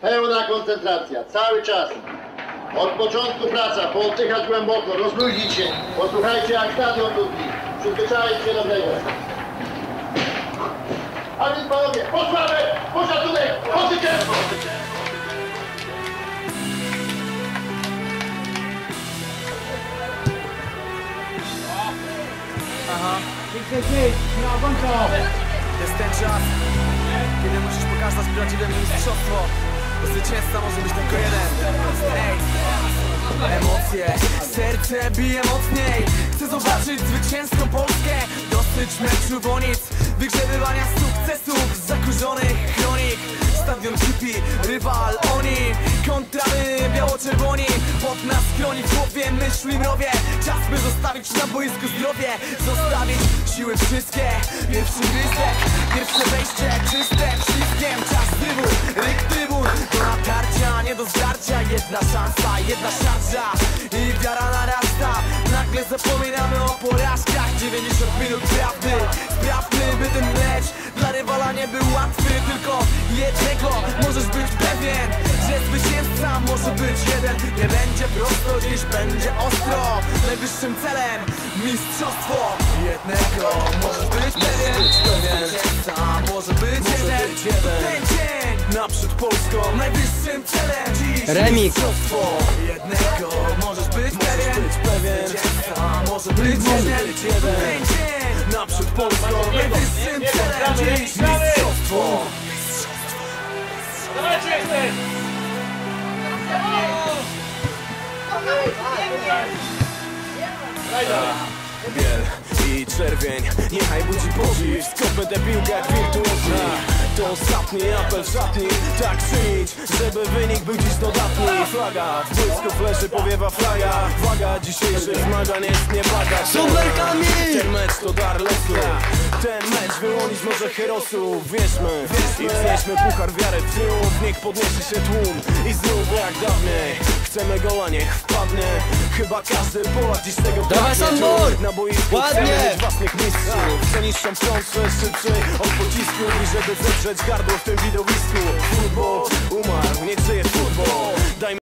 Pełna koncentracja, cały czas. Od początku praca, pooddychać głęboko, rozluźnić się. Posłuchajcie jak stadion lubi. Przyzwyczaić się do tego. A więc panowie, posłamy, poszacunek, pozycję! Jest ten czas, kiedy musisz pokazać prawdziwe mistrzostwo zwycięzca może być tylko jeden. Ej, Emocje, serce bije mocniej. Chcę zobaczyć zwycięską Polskę. Dosyć meczu, bo nic Wygrzebywania sukcesów zakurzonych chronik Stadion Chipi, rywal oni. Kontra my, biało-czerwoni. Pod nas chroni w głowie, myśli mrowie. Czas by zostawić na boisku zdrowie. Zostawić siły wszystkie. Pierwszy gryzek, pierwsze wejście Czyste do zdarcia, jedna szansa, jedna szarża I wiara narasta. Nagle zapominamy o porażkach 90 minut prawdy. Sprawmy, by ten mecz dla rywala nie był łatwy Tylko jednego. Możesz być pewien Że zwycięzca może być jeden. Nie będzie prosto, dziś będzie ostro. Najwyższym celem mistrzostwo Jednego. Możesz być pewien Zwycięzca może być jeden. ten dzień Naprzód Polską Dziś Remix. Jednego. Możesz być pewien. Zwycięzca może być jeden To ten dzień Naprzód Polską. Najwyższym celem dziś mistrzostwo. Biel i czerwień. Niechaj budzi podziw. Skopmy tę piłkę To ostatni apel w szatni. Tak czynić, żeby wynik był dziś dodatni. Flaga, w błysku leży powiewa flaga. Waga dzisiejszych zmagań jest nieblaga Super Kamil! Ten mecz to dar losu. Ten mecz wyłonić może herosów Wierzmy i wznieśmy puchar wiarę w triumf. Niech podniesie się tłum. I znów jak dawniej. Chcemy goła, niech wpadnie. Chyba każdy Polak dziś tego Dawaj. Sambor! Na boisku Ładnie! Własnych mistrzów Co niższą wstrząsę szybszy od pocisku I żeby zedrzeć gardło w tym widowisku. Futbol umarł, niech żyje futbol. Dajmy